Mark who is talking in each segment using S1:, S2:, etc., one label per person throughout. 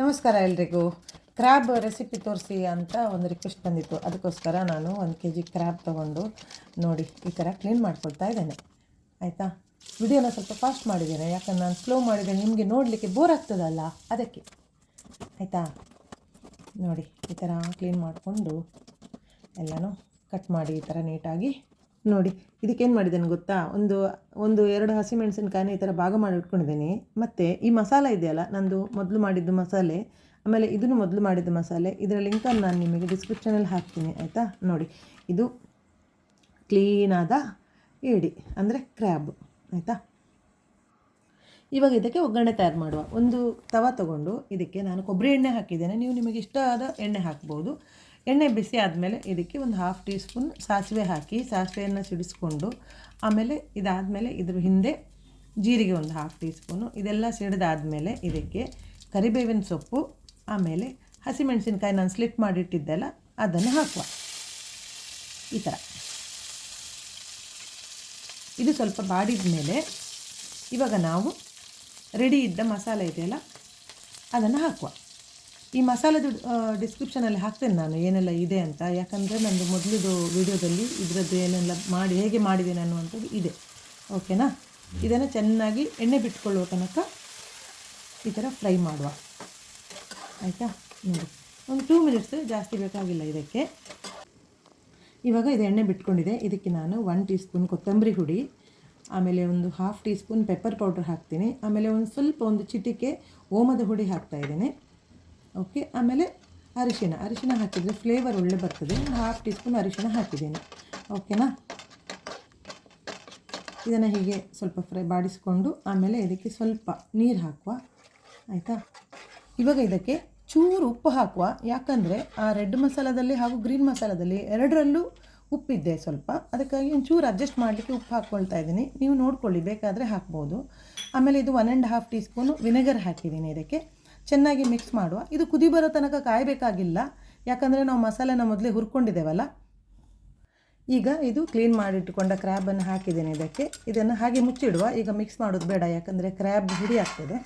S1: ನಮಸ್ಕಾರ ಎಲ್ರಿಗೂ. Crab recipe ತೋರಿಸಿ ಅಂತ ಒಂದು ರಿಕ್ವೆಸ್ಟ್ ಬಂದಿತ್ತು. ಅದಕ್ಕೋಸ್ಕರ ನಾನು ಒಂದು ಕೆ ಜಿ ಕ್ರ್ಯಾಬ್ ತೊಗೊಂಡು ನೋಡಿ ಈ ಥರ ಕ್ಲೀನ್ ಮಾಡ್ಕೊಳ್ತಾ ಇದ್ದೇನೆ. ಆಯಿತಾ? ವಿಡಿಯೋನ ಸ್ವಲ್ಪ ಫಾಸ್ಟ್ ಮಾಡಿದ್ದೇನೆ. ಯಾಕಂದ್ರೆ ನಾನು ಸ್ಲೋ ಮಾಡಿದ್ದೇನೆ ನಿಮಗೆ ನೋಡಲಿಕ್ಕೆ ಬೋರ್ ಆಗ್ತದಲ್ಲ? ಅದಕ್ಕೆ. ಆಯಿತಾ? ನೋಡಿ, ಈ ಥರ ಕ್ಲೀನ್ ಮಾಡಿಕೊಂಡು ಎಲ್ಲನೂ ಕಟ್ ಮಾಡಿ ಈ ಥರ ನೀಟಾಗಿ ನೋಡಿ, ಇದಕ್ಕೇನು ಮಾಡಿದ್ದೇನೆ ಗೊತ್ತಾ? ಒಂದು ಒಂದು ಎರಡು ಹಸಿಮೆಣಸಿನ್ಕಾಯಿನ ಈ ಥರ ಭಾಗ ಮಾಡಿ ಇಟ್ಕೊಂಡಿದ್ದೀನಿ ಮತ್ತು ಈ ಮಸಾಲೆ ಇದೆಯಲ್ಲ, ನಂದು ಮೊದಲು ಮಾಡಿದ್ದು ಮಸಾಲೆ, ಆಮೇಲೆ ಇದನ್ನು ಮೊದಲು ಮಾಡಿದ್ದು ಮಸಾಲೆ, ಇದರ ಲಿಂಕನ್ನು ನಾನು ನಿಮಗೆ ಡಿಸ್ಕ್ರಿಪ್ಷನಲ್ಲಿ ಹಾಕ್ತೀನಿ, ಆಯಿತಾ? ನೋಡಿ, ಇದು ಕ್ಲೀನಾದ ಏಡಿ, ಅಂದರೆ ಕ್ರ್ಯಾಬ್ ಆಯಿತಾ? ಇವಾಗ ಇದಕ್ಕೆ ಒಗ್ಗರಣೆ ತಯಾರು ಮಾಡುವ. ಒಂದು ತವ ತಗೊಂಡು ಇದಕ್ಕೆ ನಾನು ಕೊಬ್ಬರಿ ಎಣ್ಣೆ ಹಾಕಿದ್ದೇನೆ. ನೀವು ನಿಮಗೆ ಇಷ್ಟ ಆದ ಎಣ್ಣೆ ಹಾಕ್ಬೋದು. ಎಣ್ಣೆ ಬಿಸಿ ಆದಮೇಲೆ ಇದಕ್ಕೆ ಒಂದು ಹಾಫ್ ಟೀ ಸ್ಪೂನ್ ಸಾಸಿವೆ ಹಾಕಿ ಸಾಸಿವೆಯನ್ನು ಸಿಡಿಸ್ಕೊಂಡು ಆಮೇಲೆ ಇದಾದಮೇಲೆ ಇದ್ರ ಹಿಂದೆ ಜೀರಿಗೆ ಒಂದು ಹಾಫ್ ಟೀ ಸ್ಪೂನು ಇದೆಲ್ಲ ಸಿಡಿದಾದಮೇಲೆ ಇದಕ್ಕೆ ಕರಿಬೇವಿನ ಸೊಪ್ಪು, ಆಮೇಲೆ ಹಸಿಮೆಣಸಿನ್ಕಾಯಿ ನಾನು ಸ್ಲಿಟ್ ಮಾಡಿಟ್ಟಿದ್ದೆಲ್ಲ ಅದನ್ನು ಹಾಕುವ. ಈ ಥರ ಇದು ಸ್ವಲ್ಪ ಬಾಡಿದ ಮೇಲೆ ಇವಾಗ ನಾವು ರೆಡಿ ಇದ್ದ ಮಸಾಲೆ ಇದೆಯಲ್ಲ ಅದನ್ನು ಹಾಕುವ. ಈ ಮಸಾಲದ ಡಿಸ್ಕ್ರಿಪ್ಷನಲ್ಲಿ ಹಾಕ್ತೇನೆ ನಾನು, ಏನೆಲ್ಲ ಇದೆ ಅಂತ. ಯಾಕಂದರೆ ನಂದು ಮೊದಲಿದು ವಿಡಿಯೋದಲ್ಲಿ ಇದರದ್ದು ಏನೆಲ್ಲ ಮಾಡಿ, ಹೇಗೆ ಮಾಡಿದ್ದೇನೆ ಅನ್ನುವಂಥದ್ದು ಇದೆ. ಓಕೆನಾ ಇದನ್ನು ಚೆನ್ನಾಗಿ ಎಣ್ಣೆ ಬಿಟ್ಕೊಳ್ಳುವ ತನಕ ಈ ಥರ ಫ್ರೈ ಮಾಡುವ. ಆಯಿತಾ? ನೋಡಿ. ಒಂದು ಟೂ ಮಿನಿಟ್ಸ್ ಜಾಸ್ತಿ ಬೇಕಾಗಿಲ್ಲ ಇದಕ್ಕೆ. ಇವಾಗ ಇದು ಎಣ್ಣೆ ಬಿಟ್ಕೊಂಡಿದೆ. ಇದಕ್ಕೆ ನಾನು ಒನ್ ಟೀ ಸ್ಪೂನ್ ಕೊತ್ತಂಬರಿ ಹುಡಿ, ಆಮೇಲೆ ಒಂದು half teaspoon pepper powder ಹಾಕ್ತೀನಿ. ಆಮೇಲೆ ಒಂದು ಸ್ವಲ್ಪ ಒಂದು ಚಿಟಿಕೆ ಓಮದ ಹುಡಿ ಹಾಕ್ತಾ ಇದ್ದೇನೆ. ಓಕೆ ಆಮೇಲೆ ಅರಿಶಿಣ ಅರಿಶಿಣ ಹಾಕಿದರೆ ಫ್ಲೇವರ್ ಒಳ್ಳೆ ಬರ್ತದೆ. ಒಂದು ಹಾಫ್ ಟೀ ಸ್ಪೂನ್ ಅರಿಶಿಣ ಹಾಕಿದ್ದೇನೆ. ಓಕೆನಾ ಇದನ್ನು ಹೀಗೆ ಸ್ವಲ್ಪ ಫ್ರೈ ಬಾಡಿಸ್ಕೊಂಡು ಆಮೇಲೆ ಇದಕ್ಕೆ ಸ್ವಲ್ಪ ನೀರು ಹಾಕುವ. ಆಯಿತಾ? ಇವಾಗ ಇದಕ್ಕೆ ಚೂರು ಉಪ್ಪು ಹಾಕುವ. ಯಾಕಂದರೆ ಆ ರೆಡ್ ಮಸಾಲದಲ್ಲಿ ಹಾಗೂ ಗ್ರೀನ್ ಮಸಾಲದಲ್ಲಿ ಎರಡರಲ್ಲೂ ಉಪ್ಪಿದ್ದೆ ಸ್ವಲ್ಪ. ಅದಕ್ಕಾಗಿ ಒಂಚೂರು ಅಡ್ಜಸ್ಟ್ ಮಾಡಲಿಕ್ಕೆ ಉಪ್ಪು ಹಾಕ್ಕೊಳ್ತಾ ಇದ್ದೀನಿ. ನೀವು ನೋಡ್ಕೊಳ್ಳಿ, ಬೇಕಾದರೆ ಹಾಕ್ಬೋದು. ಆಮೇಲೆ ಇದು one and half teaspoon vinegar ಹಾಕಿದ್ದೀನಿ ಇದಕ್ಕೆ. ಚೆನ್ನಾಗಿ ಮಿಕ್ಸ್ ಮಾಡುವ. ಇದು ಕುದಿ ಬರೋ ತನಕ ಕಾಯಬೇಕಾಗಿಲ್ಲ. ಯಾಕಂದರೆ ನಾವು ಮಸಾಲೆನ ಮೊದಲೇ ಹುರ್ಕೊಂಡಿದ್ದೇವಲ್ಲ. ಈಗ ಇದು ಕ್ಲೀನ್ ಮಾಡಿಟ್ಟುಕೊಂಡ ಕ್ರ್ಯಾಬನ್ನು ಹಾಕಿದ್ದೇನೆ ಇದಕ್ಕೆ. ಇದನ್ನು ಹಾಗೆ ಮುಚ್ಚಿಡುವ. ಈಗ ಮಿಕ್ಸ್ ಮಾಡೋದು ಬೇಡ, ಯಾಕಂದರೆ ಕ್ರ್ಯಾಬ್ ಹಿಡಿ ಆಗ್ತದೆ.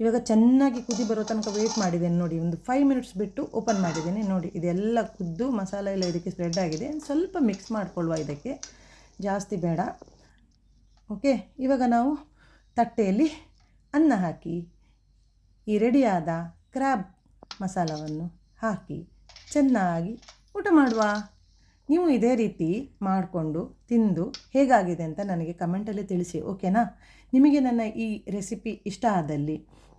S1: ಇವಾಗ ಚೆನ್ನಾಗಿ ಕುದಿ ಬರೋ ತನಕ ವೆಯ್ಟ್ ಮಾಡಿದ್ದೇನೆ ನೋಡಿ. ಒಂದು ಫೈವ್ ಮಿನಿಟ್ಸ್ ಬಿಟ್ಟು ಓಪನ್ ಮಾಡಿದ್ದೇನೆ ನೋಡಿ. ಇದೆಲ್ಲ ಕುದ್ದು ಮಸಾಲೆ ಎಲ್ಲ ಇದಕ್ಕೆ ಸ್ಪ್ರೆಡ್ ಆಗಿದೆ. ಸ್ವಲ್ಪ ಮಿಕ್ಸ್ ಮಾಡಿಕೊಳ್ಳುವ ಇದಕ್ಕೆ. ಜಾಸ್ತಿ ಬೇಡ. ಓಕೆ ಇವಾಗ ನಾವು ತಟ್ಟೆಯಲ್ಲಿ ಅನ್ನ ಹಾಕಿ. ಈ ರೆಡಿಯಾದ ಕ್ರ್ಯಾಬ್ ಮಸಾಲವನ್ನು ಹಾಕಿ ಚೆನ್ನಾಗಿ ಊಟ ಮಾಡುವ. ನೀವು ಇದೇ ರೀತಿ ಮಾಡಿಕೊಂಡು ತಿಂದು ಹೇಗಾಗಿದೆ ಅಂತ ನನಗೆ ಕಮೆಂಟಲ್ಲಿ ತಿಳಿಸಿ, ಓಕೆನಾ? ನಿಮಗೆ ನನ್ನ ಈ ರೆಸಿಪಿ ಇಷ್ಟ ಆದಲ್ಲಿ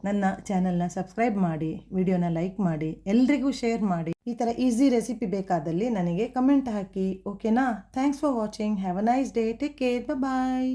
S1: ನನ್ನ ಚಾನಲ್ನ ಸಬ್ಸ್ಕ್ರೈಬ್ ಮಾಡಿ, ವಿಡಿಯೋನ ಲೈಕ್ ಮಾಡಿ, ಎಲ್ರಿಗೂ ಶೇರ್ ಮಾಡಿ. ಈ ಥರ ಈಸಿ ರೆಸಿಪಿ ಬೇಕಾದಲ್ಲಿ ನನಗೆ ಕಮೆಂಟ್ ಹಾಕಿ, ಓಕೆನಾ? Thanks for watching. Have a nice day. Take care. Bye